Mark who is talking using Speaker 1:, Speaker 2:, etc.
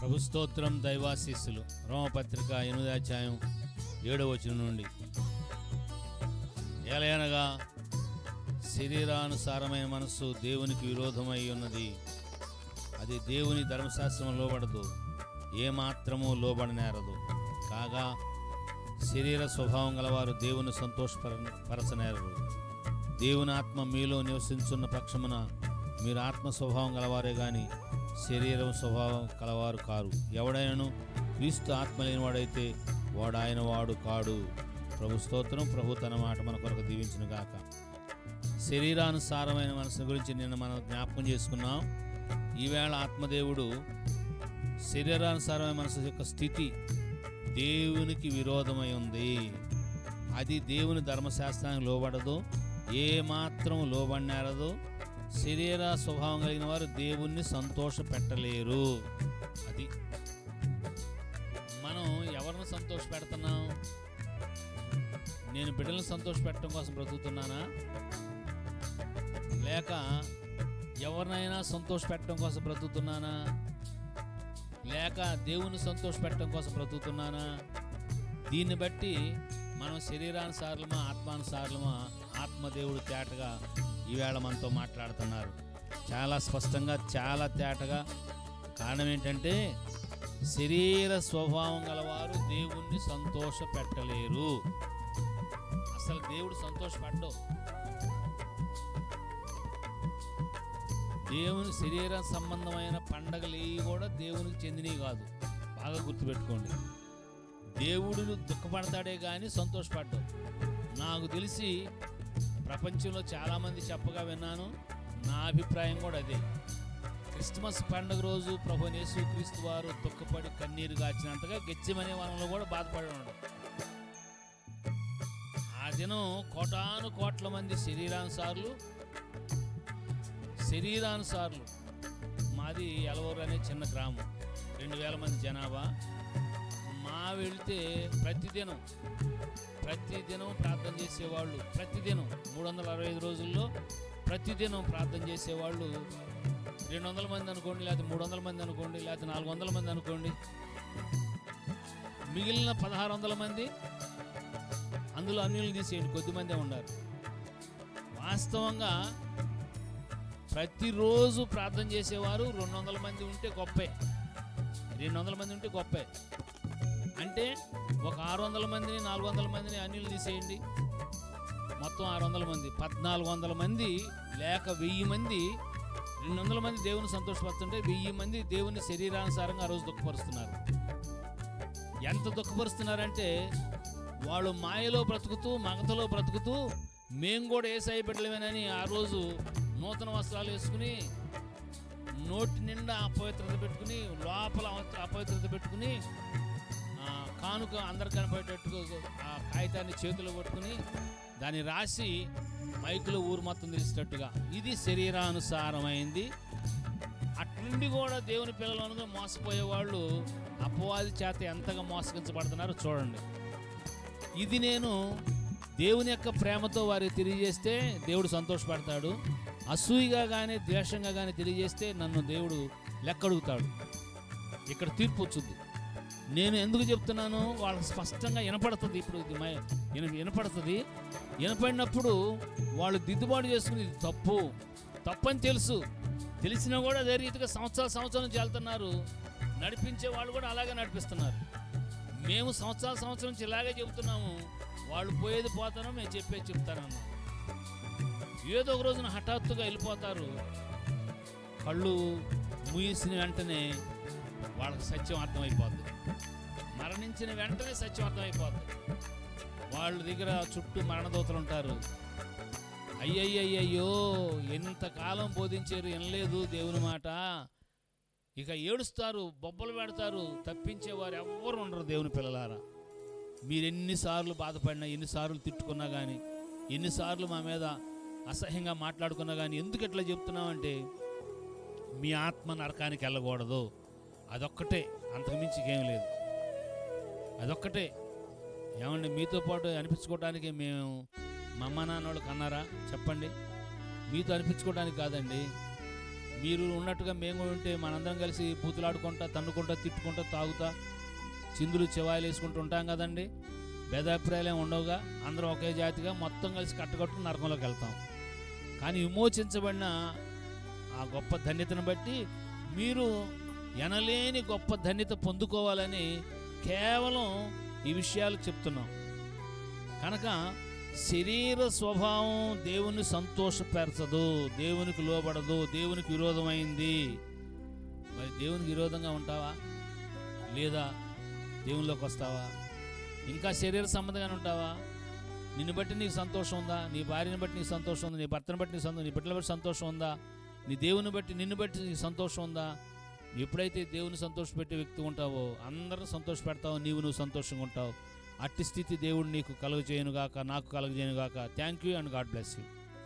Speaker 1: ప్రభుస్తోత్రం దైవాశీస్సులు. రోమపత్రిక ఎనిమిది అధ్యాయం ఏడవ వచనం నుండి. ఏలయనగా శరీరానుసారమైన మనస్సు దేవునికి విరోధమై ఉన్నది. అది దేవుని ధర్మశాస్త్రం లోబడదు. ఏమాత్రము లోబడనేరదు. కాగా శరీర స్వభావం గలవారు దేవుని సంతోషపర పరచనేరరు. దేవుని ఆత్మ మీలో నివసించున్న పక్షమున మీరు ఆత్మ స్వభావం గలవారే కానీ శరీరం స్వభావం కలవారు కారు. ఎవడైనను క్రీస్తు ఆత్మ లేనివాడైతే వాడు ఆయన వాడు కాడు. ప్రభు స్తోత్రం ప్రభు తన మాట మన కొరకు దీవించిన గాక. శరీరానుసారమైన మనసు గురించి నిన్న మనం జ్ఞాపకం చేసుకున్నాం. ఈవేళ ఆత్మదేవుడు శరీరానుసారమైన మనసు యొక్క స్థితి దేవునికి విరోధమై ఉంది. అది దేవుని ధర్మశాస్త్రానికి లోబడదు. ఏమాత్రం లోబడినారదో శరీర స్వభావం కలిగిన వారు దేవుణ్ణి సంతోష పెట్టలేరు అది. మనం ఎవరిని సంతోష పెడుతున్నాం నేను బిడ్డలను సంతోష పెట్టడం కోసం బ్రతుకుతున్నానా? లేక ఎవరినైనా సంతోష పెట్టడం కోసం బ్రతుకుతున్నానా? లేక దేవుని సంతోష పెట్టడం కోసం బ్రతుకుతున్నానా? దీన్ని బట్టి మనం శరీరానుసారులమా ఆత్మానుసారులమా ఆత్మదేవుడు తేటగా ఈవేళ మనతో మాట్లాడుతున్నారు. చాలా స్పష్టంగా చాలా తేటగా. కారణం ఏంటంటే శరీర స్వభావం గలవారు దేవుణ్ణి సంతోష పెట్టలేరు అసలు దేవుడు సంతోషపడ్డు? దేవుని శరీర సంబంధమైన పండగలు ఏవి కూడా దేవునికి చెందినవి కాదు. బాగా గుర్తుపెట్టుకోండి. దేవుడు దుఃఖపడతాడే కానీ సంతోషపడ్డావు నాకు తెలిసి ప్రపంచంలో చాలామంది చెప్పగా విన్నాను. నా అభిప్రాయం కూడా అదే. క్రిస్మస్ పండుగ రోజు ప్రభు యేసు క్రీస్తు వారు దుఃఖపడి కన్నీరు గాచినంతగా గెచ్చమనే వనంలో కూడా బాధపడి ఆ దినం కోటాను కోట్ల మంది శరీరానుసార్లు శరీరానుసార్లు. మాది ఎలవూరు అనే చిన్న గ్రామం. రెండు వేల మంది జనాభా. మా వెళ్తే ప్రతిదినం ప్రతిదినం ప్రార్థన చేసేవాళ్ళు ప్రతిదినం మూడు వందల అరవై ఐదు రోజుల్లో ప్రతిదినం ప్రార్థన చేసేవాళ్ళు రెండు వందల మంది అనుకోండి లేకపోతే మూడు వందల మంది అనుకోండి లేకపోతే నాలుగు వందల మంది అనుకోండి. మిగిలిన పదహారు వందల మంది అందులో అన్యులు తీసేయండి కొద్దిమందే ఉన్నారు. వాస్తవంగా ప్రతిరోజు ప్రార్థన చేసేవారు రెండు వందల మంది ఉంటే గొప్పే. రెండు వందల మంది ఉంటే గొప్పే. అంటే ఒక ఆరు వందల మందిని నాలుగు వందల మందిని అన్యులు తీసేయండి. మొత్తం ఆరు వందల మంది పద్నాలుగు వందల మంది లేక వెయ్యి మంది రెండు వందల మంది దేవుని సంతోషపరుస్తుంటే వెయ్యి మంది దేవుని శరీరానుసారంగా ఆ రోజు దుఃఖపరుస్తున్నారు. ఎంత దుఃఖపరుస్తున్నారంటే వాళ్ళు మాయలో బ్రతుకుతూ మగతలో బ్రతుకుతూ మేము కూడా ఏసాయి పెట్టలేమేనని ఆ రోజు నూతన వస్త్రాలు వేసుకుని నోటి నిండా అపవిత్రత పెట్టుకుని లోపల అపవిత్రత పెట్టుకుని కానుక అందరు కనపడేటట్టు ఆ కాగితాన్ని చేతిలో పట్టుకుని దాన్ని రాసి మైకులో ఊరు మొత్తం తెలిసేటట్టుగా ఇది శరీరానుసారమైంది. అట్నుండి కూడా దేవుని పిల్లలను మోసపోయే వాళ్ళు అపవాది చేత ఎంతగా మోసగించబడుతున్నారో చూడండి. ఇది నేను దేవుని యొక్క ప్రేమతో వారికి తెలియజేస్తే దేవుడు సంతోషపడతాడు. అసూయిగా కానీ ద్వేషంగా కానీ తెలియజేస్తే నన్ను దేవుడు లెక్కడుగుతాడు. ఇక్కడ తీర్పు వచ్చింది. నేను ఎందుకు చెప్తున్నాను? వాళ్ళకి స్పష్టంగా వినపడుతుంది. ఇప్పుడు ఇది వినపడుతుంది. వినపడినప్పుడు వాళ్ళు దిద్దుబాటు చేసుకుని ఇది తప్పు. తప్పని తెలుసు. తెలిసినా కూడా అదే రీతిగా సంవత్సరాల సంవత్సరం నుంచి వెళ్తున్నారు. నడిపించే వాళ్ళు కూడా అలాగే నడిపిస్తున్నారు. మేము సంవత్సరాల సంవత్సరం నుంచి ఇలాగే చెబుతున్నాము. వాళ్ళు పోయేది పోతానో మేము చెప్పేది చెప్తానన్నాం ఏదో ఒక రోజున హఠాత్తుగా వెళ్ళిపోతారు. కళ్ళు ముగిసిన వెంటనే వాళ్ళకి సత్యం అర్థమైపోద్ది. మరణించిన వెంటనే సత్యం అర్థమైపోద్ది. వాళ్ళ దగ్గర చుట్టూ మరణదూతలు ఉంటారు. అయ్యయ్యయ్యో ఎంతకాలం బోధించారు వినలేదు దేవుని మాట. ఇక ఏడుస్తారు బొబ్బలు పెడతారు తప్పించేవారు ఎవ్వరు ఉండరు దేవుని పిల్లలారా. మీరు ఎన్నిసార్లు బాధపడినా ఎన్నిసార్లు తిట్టుకున్నా కానీ ఎన్నిసార్లు మా మీద అసహ్యంగా మాట్లాడుకున్నా కానీ ఎందుకు ఇట్లా చెప్తున్నామంటే మీ ఆత్మ నరకానికి వెళ్ళకూడదు. అదొక్కటే. అంతకుమించి ఏం లేదు. అదొక్కటే. ఏమండి మీతో పాటు అనిపించుకోవడానికి మేము మా అమ్మ నాన్న వాళ్ళు కన్నారా చెప్పండి. మీతో అనిపించుకోవడానికి కాదండి. మీరు ఉన్నట్టుగా మేము కూడా ఉంటే మనందరం కలిసి బూతులాడుకుంటా తన్నుకుంటా తిట్టుకుంటా తాగుతా చిందులు చివాయిలు వేసుకుంటూ ఉంటాం కదండి. భేదాభిప్రాయాలు ఉండవుగా. అందరం ఒకే జాతిగా మొత్తం కలిసి కట్టగట్టుకుని నరకంలోకి వెళ్తాం. కానీ విమోచించబడిన ఆ గొప్ప ధన్యతను బట్టి మీరు ఎనలేని గొప్ప ధన్యత పొందుకోవాలని కేవలం ఈ విషయాలు చెప్తున్నాం. కనుక శరీర స్వభావం దేవుని సంతోషపరచదు దేవునికి లోబడదు దేవునికి విరోధమైంది. మరి దేవునికి విరోధంగా ఉంటావా? లేదా దేవునిలోకి వస్తావా? ఇంకా శరీర సంబంధంగానే ఉంటావా? నిన్ను బట్టి నీకు సంతోషం ఉందా? నీ భార్యని బట్టి నీకు సంతోషం ఉందా? నీ భర్తను బట్టి నీకు సంతోషం నీ బిడ్డల బట్టి సంతోషం ఉందా? నీ దేవుని బట్టి నిన్ను బట్టి నీకు సంతోషం ఉందా? ఎప్పుడైతే దేవుని సంతోషపెట్టే వ్యక్తి ఉంటావో అందరూ సంతోషపెడతావు నీవు నువ్వు సంతోషంగా ఉంటావు. అట్టి స్థితి దేవుడు నీకు కలుగజేయనుగాక నాకు కలుగజేయనుగాక. Thank you and God bless you